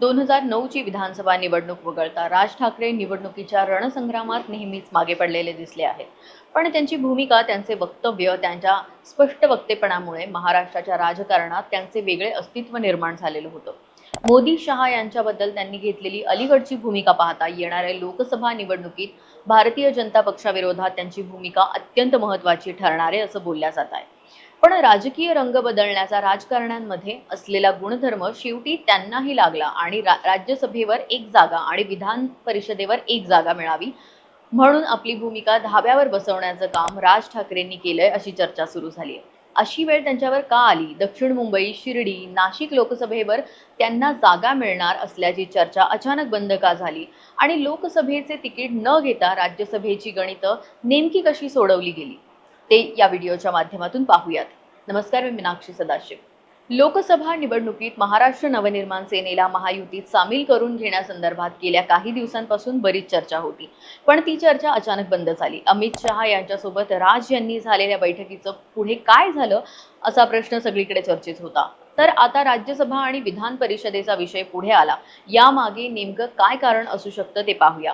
दोन हजार नऊची विधानसभा निवडणूक वगळता राज ठाकरे निवडणुकीच्या रणसंग्रामात नेहमीच मागे पडलेले दिसले आहेत. पण त्यांची भूमिका त्यांचे वक्तव्य त्यांच्या स्पष्ट वक्तेपणामुळे महाराष्ट्राच्या राजकारणात त्यांचे वेगळे अस्तित्व निर्माण झालेलं होतं. मोदी शहा यांच्याबद्दल त्यांनी घेतलेली अलीकडची भूमिका पाहता येणाऱ्या लोकसभा निवडणुकीत भारतीय जनता पक्षाविरोधात त्यांची भूमिका अत्यंत महत्त्वाची ठरणार आहे असं बोलल्या जात आहे. पण राजकीय रंग बदलण्याचा राजकारण्यांमध्ये असलेला गुणधर्म शेवटी त्यांनाही लागला आणि रा- राज्यसभेवर एक जागा आणि विधान परिषदेवर एक जागा मिळावी म्हणून आपली भूमिका धाब्यावर बसवण्याचं काम राज ठाकरेंनी केलंय अशी चर्चा सुरू झाली आहे अशी वेळ त्यांच्यावर का आली? दक्षिण मुंबई शिर्डी नाशिक लोकसभेवर त्यांना जागा मिळणार असल्याची चर्चा अचानक बंद का झाली? आणि लोकसभेचे तिकीट न घेता राज्यसभेची गणितं नेमकी कशी सोडवली गेली? ते या व्हिडिओच्या माध्यमातून पाहूयात. नमस्कार मी मीनाक्षी सदाशिव. लोकसभा निवडणुकीत महाराष्ट्र नवनिर्माण सेनेला महायुतीत सामील करून घेण्यासंदर्भात गेल्या काही दिवसांपासून बरीच चर्चा होती. पण ती चर्चा अचानक बंद झाली. अमित शहा यांच्यासोबत राज यांनी झालेल्या बैठकीचं पुढे काय झालं असा प्रश्न सगळीकडे चर्चेत होता. तर आता राज्यसभा आणि विधान परिषदेचा विषय पुढे आला. यामागे नेमकं काय कारण असू शकतं ते पाहूया.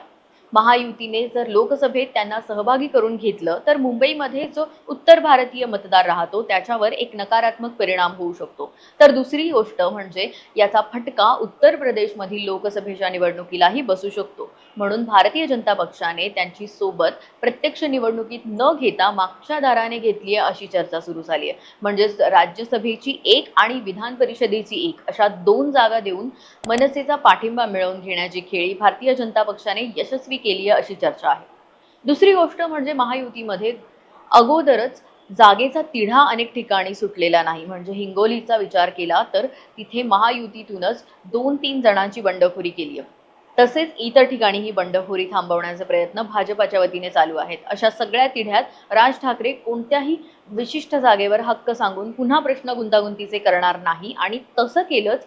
महायुतीने जर लोकसभेत त्यांना सहभागी करून घेतलं तर मुंबईमध्ये जो उत्तर भारतीय मतदार राहतो त्याच्यावर एक नकारात्मक परिणाम होऊ शकतो. तर दुसरी गोष्ट म्हणजे याचा फटका उत्तर प्रदेशमधील लोकसभेच्या निवडणुकीलाही बसू शकतो. म्हणून भारतीय जनता पक्षाने त्यांची सोबत प्रत्यक्ष निवडणुकीत न घेता मागच्या दाराने घेतली आहे अशी चर्चा सुरू झाली आहे. म्हणजेच राज्यसभेची एक आणि विधान परिषदेची एक अशा दोन जागा देऊन मनसेचा पाठिंबा मिळवून घेण्याची खेळी भारतीय जनता पक्षाने यशस्वी केली आहे अशी चर्चा आहे. दुसरी गोष्ट म्हणजे महायुतीमध्ये अगोदरच जागेचा तिढा अनेक ठिकाणी सुटलेला नाही. म्हणजे हिंगोलीचा विचार केला तर तिथे महायुतीतूनच दोन तीन जणांची बंडखोरी केली आहे. तसेच इतर ठिकाणी ही बंडखोरी थांबवण्याचे प्रयत्न भाजपाच्या वतीने चालू आहेत. अशा सगळ्या तिढ्यात राज ठाकरे कोणत्याही विशिष्ट जागेवर हक्क सांगून पुन्हा प्रश्न गुंतागुंतीचे करणार नाही आणि तसं केलंच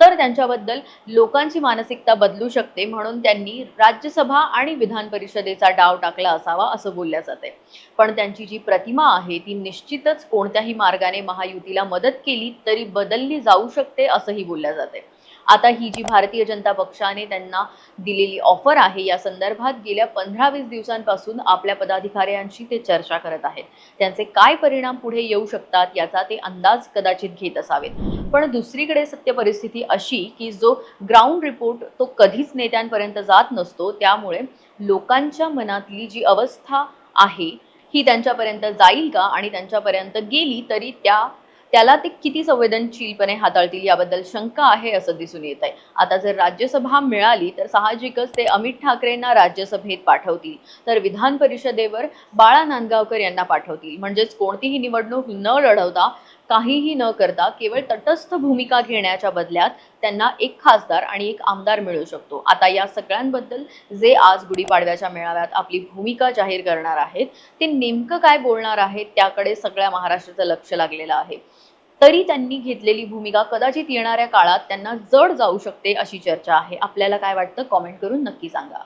तर त्यांच्याबद्दल लोकांची मानसिकता बदलू शकते म्हणून त्यांनी राज्यसभा आणि विधान परिषदेचा डाव टाकला असावा असं बोलल्या जाते पण त्यांची जी प्रतिमा आहे ती निश्चितच कोणत्याही मार्गाने महायुतीला मदत केली तरी बदलली जाऊ शकते असंही बोलल्या जाते आता ही जी भारतीय जनता पक्षाने त्यांना दिलेली ऑफर आहे या संदर्भात गेल्या पंधरा वीस दिवसांपासून आपल्या पदाधिकाऱ्यांशी ते चर्चा करत आहेत. त्यांचे काय परिणाम पुढे येऊ शकतात याचा ते अंदाज कदाचित घेत असावेत. पण दुसरीकडे सत्य परिस्थिती अशी की जो ग्राउंड रिपोर्ट तो कधीच नेत्यांपर्यंत जात नसतो त्यामुळे लोकांच्या मनातली जी अवस्था आहे ही त्यांच्यापर्यंत जाईल का आणि त्यांच्यापर्यंत गेली तरी त्या त्याला ते किती संवेदनशीलपणे हाताळतील याबद्दल शंका आहे असं दिसून येत आहे. आता जर राज्यसभा मिळाली तर साहजिकच ते अमित ठाकरेंना राज्यसभेत पाठवतील. तर विधान परिषदेवर बाळा नांदगावकर यांना पाठवतील. म्हणजेच कोणतीही निवडणूक न लढवता काहीही न करता केवळ तटस्थ भूमिका घेण्याच्या बदल्यात त्यांना एक खासदार आणि एक आमदार मिळू शकतो. आता या सगळ्यांबद्दल जे आज गुढीपाडव्याच्या मेळाव्यात आपली भूमिका जाहीर करणार आहेत ते नेमकं काय बोलणार आहेत त्याकडे सगळ्या महाराष्ट्राचं लक्ष लागलेलं आहे. तरी त्यांनी घेतलेली भूमिका कदाचित येणाऱ्या काळात त्यांना जड जाऊ शकते अशी चर्चा आहे. आपल्याला काय वाटतं? कॉमेंट करून नक्की सांगा.